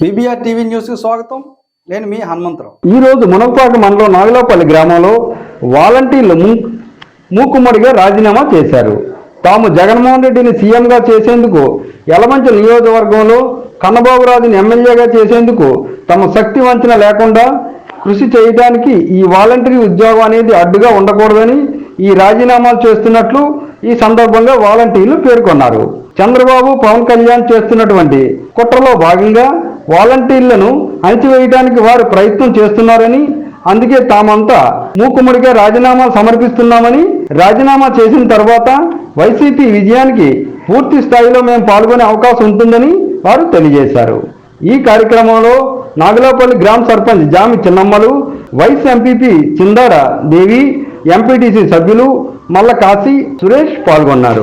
BBR TV న్యూస్కి స్వాగతం. నేను మీ హనుమంతరావు. ఈరోజు మునపాక మండలం నాగలాపల్లి గ్రామంలో వాలంటీర్లు మూకుమ్మడిగా రాజీనామా చేశారు. తాము జగన్మోహన్ రెడ్డిని సీఎంగా చేసేందుకు యలమంచి నియోజకవర్గంలో కన్నబాబురాజుని ఎమ్మెల్యేగా చేసేందుకు తమ శక్తి వంచన లేకుండా కృషి చేయడానికి ఈ వాలంటరీ ఉద్యోగం అనేది అడ్డుగా ఉండకూడదని ఈ రాజీనామాలు చేస్తున్నట్లు ఈ సందర్భంగా వాలంటీర్లు పేర్కొన్నారు. చంద్రబాబు పవన్ కళ్యాణ్ చేస్తున్నటువంటి కుట్రలో భాగంగా వాలంటీర్లను అణిచివేయడానికి వారు ప్రయత్నం చేస్తున్నారని అందుకే తామంతా మూకుమ్మడిగా రాజీనామా సమర్పిస్తున్నామని రాజీనామా చేసిన తర్వాత వైసీపీ విజయానికి పూర్తి స్థాయిలో మేము పాల్గొనే అవకాశం ఉంటుందని వారు తెలియజేశారు. ఈ కార్యక్రమంలో నాగలాపల్లి గ్రామ sarpanch Jami Chinnammalu vice MPP Chindada Devi MPTC సభ్యులు మల్ల కాశీ సురేష్ పాల్గొన్నారు.